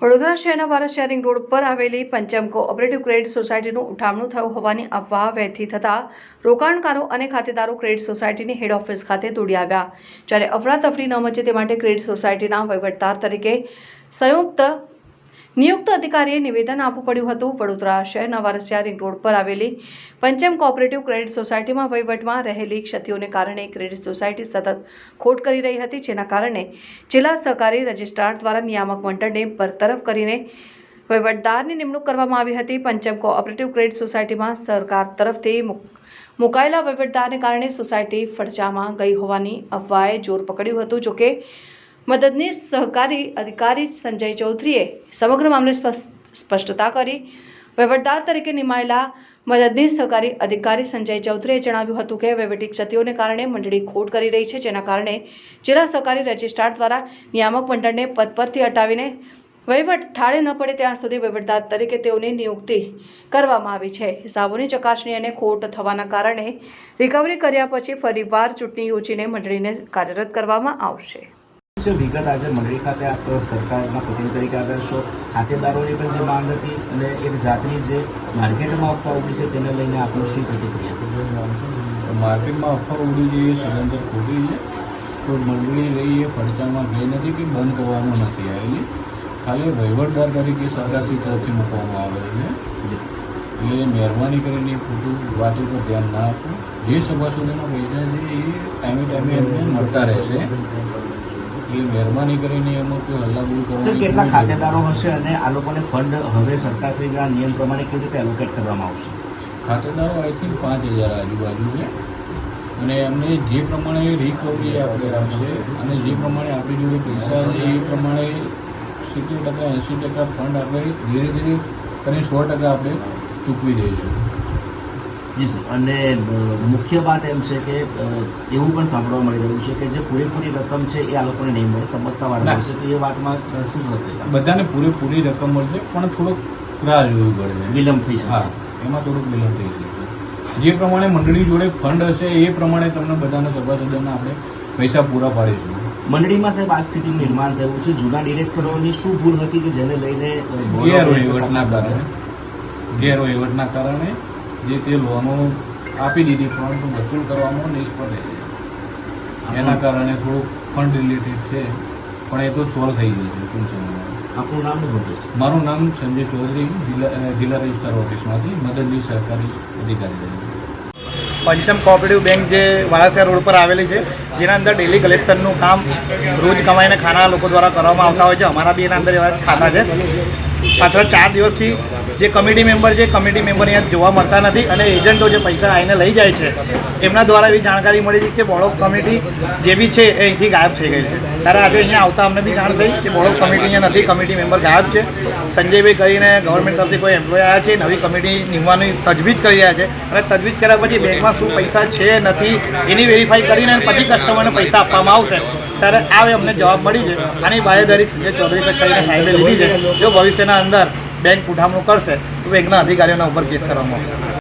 વડોદરા શહેરના વારા sharing road પર આવેલી પંચમ કોઓપરેટિવ ક્રેડિટ સોસાયટીનું ઉઠામણું થયું હોવાની અફવા વહેતી થતા રોકાણકારો અને ખાતેદારો ક્રેડિટ સોસાયટીની હેડ ઓફિસ ખાતે દોડી આવ્યા. જ્યારે અફરાતફરી ન મચે તે માટે ક્રેડિટ સોસાયટીના વહીવટદાર તરીકે સંયુક્ત નિયુક્ત અધિકારીએ નિવેદન આપવું પડ્યું હતું. વડોદરા શહેરના વારસિયા રિંગ રોડ પર આવેલી પંચમ કોઓપરેટિવ ક્રેડિટ સોસાયટીમાં વહીવટમાં રહેલી ક્ષતિઓને કારણે ક્રેડિટ સોસાયટી સતત ખોટ કરી રહી હતી, જેના કારણે જિલ્લા સહકારી રજિસ્ટ્રાર દ્વારા નિયામક મંડળને બરતરફ કરીને વહીવટદારની નિમણૂક કરવામાં આવી હતી. પંચમ કોઓપરેટિવ ક્રેડિટ સોસાયટીમાં સરકાર તરફથી મુક- મુકાયેલા વહીવટદારને કારણે સોસાયટી ફડચામાં ગઈ હોવાની અફવાએ જોર પકડ્યું હતું. જોકે મદદનીશ સહકારી અધિકારી સંજય ચૌધરીએ સમગ્ર મામલે સ્પષ્ટ- સ્પષ્ટતા કરી. વહીવટદાર તરીકે નિમાયેલા મદદનીશ સહકારી અધિકારી સંજય ચૌધરીએ જણાવ્યું હતું કે વહીવટી ક્ષતિઓને કારણે મંડળી ખોટ કરી રહી છે, જેના કારણે જિલ્લા સહકારી રજિસ્ટ્રાર દ્વારા નિયામક મંડળને પદ પરથી હટાવીને વહીવટ થાળે ન પડે ત્યાં સુધી વહીવટદાર તરીકે તેઓની નિયુક્તિ કરવામાં આવી છે. હિસાબોની ચકાસણી અને ખોટ થવાના કારણે રિકવરી કર્યા પછી ફરીવાર ચૂંટણી યોજીને મંડળીને કાર્યરત કરવામાં આવશે. છે વિગત આજે મંડળી ખાતે આપ સરકારના પ્રતિનિધિ તરીકે આવ્યા છો. ખાતેદારોની પણ જે માંગ હતી અને એક જાતની જે માર્કેટમાં અફવા ઉડી છે તેને લઈને આપનું શું પ્રતિક્રિયા? માર્કેટમાં અફવા ઉડી છે એ સદંતર ખોટી છે. તો મંડળી લઈ એ પડચામાં ગઈ નથી કે બંધ કરવામાં નથી આવેલી. ખાલી વહીવટદાર તરીકે સરકારશ્રી તરફથી મૂકવામાં આવે છે. એટલે મહેરબાની કરીને ખોટું વાતો પર ધ્યાન ના આપો. જે સભાસદોના પૈસા છે એ ટાઈમે ટાઈમે એમને મળતા રહેશે. એટલે મહેરબાની કરીને એમાં કોઈ હલ્લાબોલ સર કેટલા ખાતેદારો હશે અને આ લોકોને ફંડ હવે સરકારશ્રીના નિયમ પ્રમાણે કેવી રીતે એલોકેટ કરવામાં આવશે? ખાતેદારો આઈ થિંક પાંચ હજાર આજુબાજુ છે. અને એમને જે પ્રમાણે રિકવરી આપણે આવશે અને જે પ્રમાણે આપણી જોડે પૈસા છે એ પ્રમાણે સિત્તેર ટકા એંસી ટકા ફંડ આપણે ધીરે ધીરે કરીને સો ટકા આપણે ચૂકવી દઈશું. અને મુખ્ય વાત એમ છે કે એવું પણ સાંભળવા મળી રહ્યું છે કે જે પૂરેપૂરી રકમ છે એ આ લોકોને નહીં મળે તબક્કાવાર. મળશે. તો એ વાતમાં શું થશે બધાને પૂરેપૂરી રકમ મળશે પણ થોડોક રાહ જોવી પડશે વિલંબ થઈ હા શકે એમાં થોડુંક વિલંબ થઈ શકે. જે પ્રમાણે મંડળી જોડે ફંડ હશે એ પ્રમાણે તમને બધાને સભાસદોને આપણે પૈસા પૂરા પાડીશું. મંડળીમાં સાહેબ આ સ્થિતિનું નિર્માણ થયું છે. જૂના ડિરેક્ટરોની શું ભૂલ હતી કે જેને લઈને ગેરવહીવટના કારણે. ગેરવહીવટના કારણે જે તે લોનો આપી દીધી પરંતુ વસૂલ કરવામાં નિષ્ફળ રહી એના કારણે થોડુંક ફંડ રિલેટેડ છે પણ એ તો સોલ્વ થઈ જશે ટૂંક સમયમાં. આપણું નામ મારું નામ સંજય ચૌધરી જિલ્લા રજિસ્ટ્રાર ઓફિસમાંથી મદદની સરકારી અધિકારી તરીકે પંચમ કોઓપરેટિવ બેંક જે વારાસિયા રોડ પર આવેલી છે જેના અંદર ડેલી કલેક્શનનું કામ રોજ કમાઈને ખાના લોકો દ્વારા કરવામાં આવતા હોય છે. અમારા બી એના અંદર એવા ખાતા છે. પાછળ ચાર દિવસથી જે કમિટી મેમ્બર છે કમિટી મેમ્બર અહીંયા જોવા મળતા નથી અને એજન્ટો જે પૈસા આવીને લઈ જાય છે, એમના દ્વારા એવી જાણકારી મળી છે કે બોડો કમિટી જે બી છે એ અહીંથી ગાયબ થઈ ગઈ છે. ત્યારે આજે અહીંયા આવતા અમને બી જાણ થઈ કે બોડો કમિટી અહીંયા નથી કમિટી મેમ્બર ગાયબ છે. સંજયભાઈ કરીને ગવર્મેન્ટ તરફથી કોઈ એમ્પ્લોય આવ્યા છે, નવી કમિટી નિમવાની તજવીજ કરી રહ્યા છે અને તજવીજ કર્યા પછી બેંકમાં શું પૈસા છે, નથી, એની વેરીફાઈ કરીને પછી કસ્ટમરને પૈસા આપવામાં આવશે. ત્યારે આ અમને જવાબ મળી છે. આની બાહેદારી સંજય ચૌધરી કરીને સાહેબે લીધી છે. જો ભવિષ્યના અંદર બેંક ઉઠામણું કરશે, તો બેંકના અધિકારીઓના ઉપર કેસ કરવામાં આવશે.